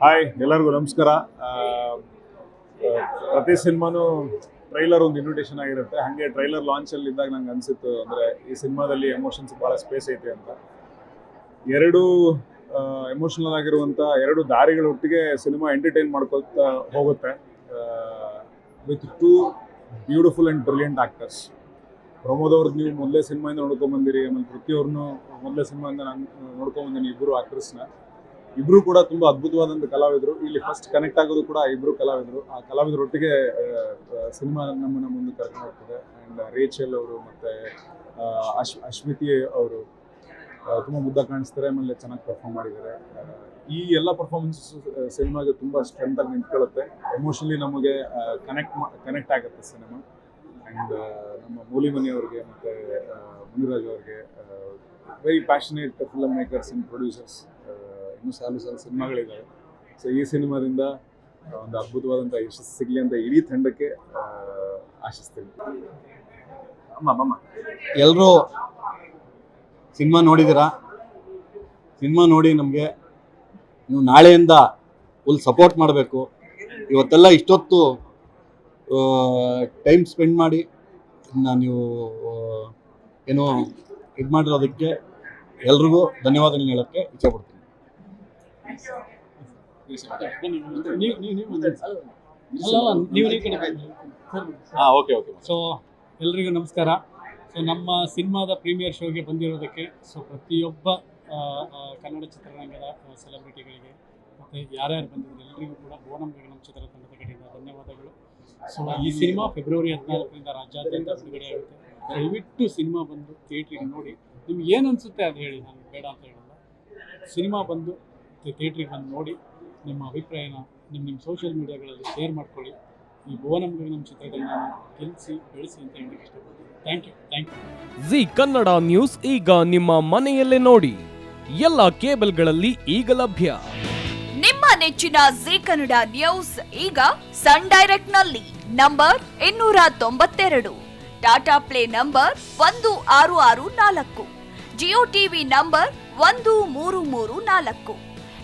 Hi, ಎಲ್ಲರಿಗೂ ನಮಸ್ಕಾರ. ಪ್ರತಿ ಸಿನಿಮಾನು ಟ್ರೈಲರ್ ಒಂದು ಇನ್ವಿಟೇಷನ್ ಆಗಿರುತ್ತೆ. ಹಾಗೆ ಟ್ರೈಲರ್ ಲಾಂಚಲ್ಲಿ ಇದ್ದಾಗ ನಂಗೆ ಅನಿಸಿತ್ತು, ಅಂದರೆ ಈ ಸಿನಿಮಾದಲ್ಲಿ ಎಮೋಷನ್ಸ್ ಭಾಳ ಸ್ಪೇಸ್ ಐತೆ ಅಂತ. ಎರಡು ಎಮೋಷನಲ್ ಆಗಿರುವಂಥ ಎರಡು ದಾರಿಗಳ ಒಟ್ಟಿಗೆ ಸಿನಿಮಾ ಎಂಟರ್ಟೈನ್ ಮಾಡ್ಕೊತಾ ಹೋಗುತ್ತೆ. With two beautiful and brilliant actors Pramod ಅವ್ರದ್ದು ನೀವು ಮೊದಲೇ ಸಿನಿಮಾಯಿಂದ ನೋಡ್ಕೊಂಬಂದಿರಿ, ಆಮೇಲೆ ಪ್ರತಿಯವ್ರನ್ನೂ ಮೊದಲೇ ಸಿನಿಮಾಯಿಂದ ನಾನು ನೋಡ್ಕೊಂಬಂದಿನಿ ಇಬ್ಬರು ಆ್ಯಕ್ಟರ್ಸ್ನ ಇಬ್ರು ಕೂಡ ತುಂಬಾ ಅದ್ಭುತವಾದಂತ ಕಲಾವಿದರು. ಇಲ್ಲಿ ಫಸ್ಟ್ ಕನೆಕ್ಟ್ ಆಗೋದು ಕೂಡ ಇಬ್ರು ಕಲಾವಿದರು. ಆ ಕಲಾವಿದರೊಟ್ಟಿಗೆ ಸಿನಿಮಾ ನಮ್ಮನ್ನ ಮುಂದೆ ಕರ್ಕೊಂಡು ಹೋಗ್ತದೆ. ಅಂಡ್ ರೇಚಲ್ ಅವರು ಮತ್ತೆ ಅಶ್ವಿತಿ ಅವರು ತುಂಬಾ ಮುದ್ದ ಕಾಣಿಸ್ತಾರೆ, ಆಮೇಲೆ ಚೆನ್ನಾಗಿ ಪರ್ಫಾರ್ಮ್ ಮಾಡಿದ್ದಾರೆ. ಈ ಎಲ್ಲ ಪರ್ಫಾರ್ಮೆನ್ಸ್ ಸಿನಿಮಾಗೆ ತುಂಬಾ ಸ್ಟ್ರೆಂತ್ ಆಗಿ ನಿಂತ್ಕೊಳ್ಳುತ್ತೆ. ಎಮೋಷನಲಿ ನಮಗೆ ಕನೆಕ್ಟ್ ಕನೆಕ್ಟ್ ಆಗುತ್ತೆ ಸಿನಿಮಾ ಅಂಡ್ ನಮ್ಮ ಮೂಲಿಮನಿ ಅವ್ರಿಗೆ ಮತ್ತೆ ಮುನಿರಾಜ್ ಅವ್ರಿಗೆ very passionate film makers and producers ಇನ್ನೂ ಸಾಲು ಸಾಲು ಸಿನಿಮಾಗಳಿದ್ದಾವೆ. ಸೊ ಈ ಸಿನಿಮಾದಿಂದ ಒಂದು ಅದ್ಭುತವಾದಂಥ ಯಶಸ್ಸು ಸಿಗಲಿ ಅಂತ ಇಡೀ ತಂಡಕ್ಕೆ ಆ, ಆಶಿಸ್ತೀನಿ. ಅಮ್ಮ ಅಮ್ಮ ಎಲ್ಲರೂ ಸಿನಿಮಾ ನೋಡಿದ್ದೀರಾ? ಸಿನಿಮಾ ನೋಡಿ ನಮಗೆ ನೀವು ನಾಳೆಯಿಂದ ಫುಲ್ ಸಪೋರ್ಟ್ ಮಾಡಬೇಕು. ಇವತ್ತೆಲ್ಲ ಇಷ್ಟೊತ್ತು ಟೈಮ್ ಸ್ಪೆಂಡ್ ಮಾಡಿ ನೀವು ಏನು ಇದು ಮಾಡಿರೋದಕ್ಕೆ ಎಲ್ರಿಗೂ ಧನ್ಯವಾದಗಳನ್ನ ಹೇಳೋಕ್ಕೆ ಇಚ್ಛೆಪಡ್ತೀನಿ ಓಕೆ ಸೊ ಎಲ್ರಿಗೂ ನಮಸ್ಕಾರ. ಸೊ ನಮ್ಮ ಸಿನಿಮಾದ ಪ್ರೀಮಿಯರ್ ಶೋಗೆ ಬಂದಿರೋದಕ್ಕೆ ಸೊ ಪ್ರತಿಯೊಬ್ಬ ಕನ್ನಡ ಚಿತ್ರರಂಗದ ಸೆಲೆಬ್ರಿಟಿಗಳಿಗೆ ಮತ್ತು ಯಾರ್ಯಾರು ಬಂದಿದ್ರು ಎಲ್ಲರಿಗೂ ಕೂಡ ಓಣಂ ನಮ್ಮ ಚಿತ್ರತಂಡದ ಕಡೆಯಿಂದ ಧನ್ಯವಾದಗಳು. ಸೊ ಈ ಸಿನಿಮಾ ಫೆಬ್ರವರಿ ಹದಿನಾಲ್ಕರಿಂದ ರಾಜ್ಯಾದ್ಯಂತ ಬಿಡುಗಡೆ ಆಗುತ್ತೆ. ದಯವಿಟ್ಟು ಸಿನಿಮಾ ಬಂದು ಥಿಯೇಟ್ರಿಗೆ ನೋಡಿ. ನಿಮ್ಗೆ ಏನು ಅನಿಸುತ್ತೆ ಅದು ಹೇಳಿ, ನಾನು ಬೇಡ ಅಂತ ಹೇಳಲ್ಲ. ಸಿನಿಮಾ ಬಂದು ಥಿಯೇಟ್ರಿಗೆ ಬಂದು ನೋಡಿ ನಿಮ್ಮ ಅಭಿಪ್ರಾಯನ ನಿಮ್ಮ ನಿಮ್ಮ ಸೋಷಿಯಲ್ ಮೀಡಿಯಾಗಳಲ್ಲಿ ಶೇರ್ ಮಾಡ್ಕೊಳ್ಳಿ. ಈ ಭುವನಂ ನಮ್ಮ ಚಿತ್ರಗಳನ್ನ ನಾನು ಗೆಲ್ಲಿಸಿ ಬೆಳೆಸಿ ಅಂತ ಹೇಳಕ್ಕೆ ಇಷ್ಟಪಡ್ತೀನಿ. Thank you thank you Zee Kannada news ಈಗ ನಿಮ್ಮ ಮನೆಯಲ್ಲೇ ನೋಡಿ. ಎಲ್ಲ ಕೇಬಲ್ಗಳಲ್ಲಿ ಈಗ ಲಭ್ಯ. ನಿಮ್ಮ ನೆಚ್ಚಿನ ಜಿ ಕನ್ನಡ ನ್ಯೂಸ್ ಈಗ ಸನ್ ಡೈರೆಕ್ಟ್ನಲ್ಲಿ ನಂಬರ್ ಇನ್ನೂರ ತೊಂಬತ್ತೆರಡು. ಟಾಟಾ ಪ್ಲೇ ನಂಬರ್ ಒಂದು ಆರು ಆರು ನಾಲ್ಕು. ಜಿಯೋ ಟಿವಿ ನಂಬರ್ ಒಂದು ಮೂರು ಮೂರು ನಾಲ್ಕು.